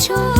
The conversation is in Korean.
줘